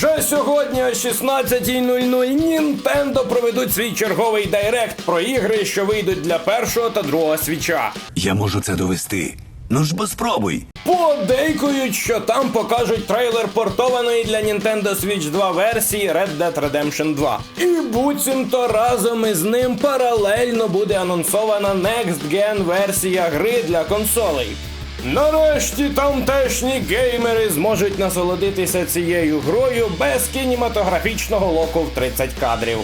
Вже сьогодні о 16.00 Нінтендо проведуть свій черговий дайрект про ігри, що вийдуть для першого та другого свіча. Я можу це довести. Ну ж бо спробуй. Подейкують, що там покажуть трейлер портованої для Nintendo Switch 2 версії Red Dead Redemption 2. І буцімто разом із ним паралельно буде анонсована Next Gen версія гри для консолей. Нарешті тамтешні геймери зможуть насолодитися цією грою без кінематографічного локу в 30 кадрів.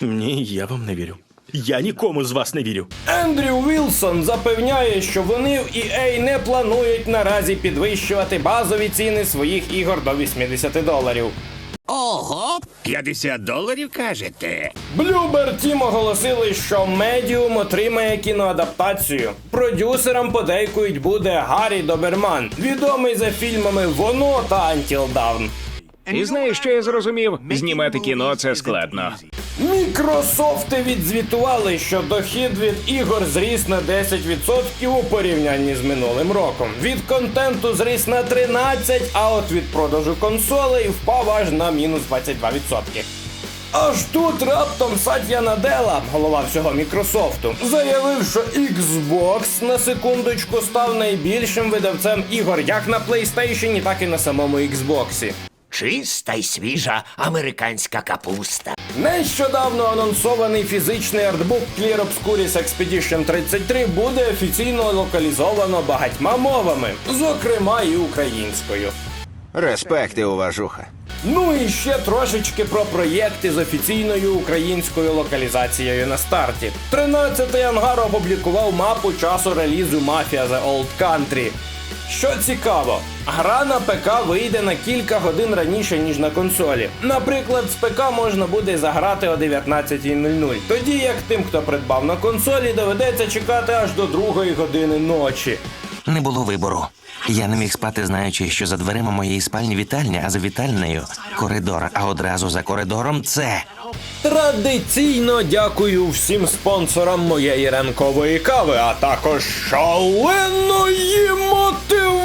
Ні, я вам не вірю. Я нікому з вас не вірю. Ендрю Вілсон запевняє, що вони в EA не планують наразі підвищувати базові ціни своїх ігор до 80 доларів. Ого, 50 доларів кажете? Блюбер Тім оголосили, що медіум отримає кіноадаптацію. Продюсером подейкують буде Гаррі Доберман, відомий за фільмами Воно та Until Dawn. І знаєш, що я зрозумів? Знімати кіно це складно. Мікрософти відзвітували, що дохід від ігор зріс на 10% у порівнянні з минулим роком. Від контенту зріс на 13%, а от від продажу консолей впав аж на мінус 22%. Аж тут раптом Сатя Наделла, голова всього Мікрософту, заявив, що Xbox на секундочку став найбільшим видавцем ігор як на PlayStation, так і на самому Xbox. Чиста й свіжа американська капуста. Нещодавно анонсований фізичний артбук Clear Obscuris Expedition 33 буде офіційно локалізовано багатьма мовами, зокрема і українською. Респект і уважуха. Ну і ще трошечки про проєкти з офіційною українською локалізацією на старті. 13-й ангар опублікував мапу часу релізу Mafia The Old Country. Що цікаво, гра на ПК вийде на кілька годин раніше, ніж на консолі. Наприклад, з ПК можна буде заграти о 19.00, тоді як тим, хто придбав на консолі, доведеться чекати аж до 2 години ночі. Не було вибору. Я не міг спати, знаючи, що за дверима моєї спальні вітальня, а за вітальнею коридор, а одразу за коридором це. Традиційно дякую всім спонсорам моєї ранкової кави, а також шаленої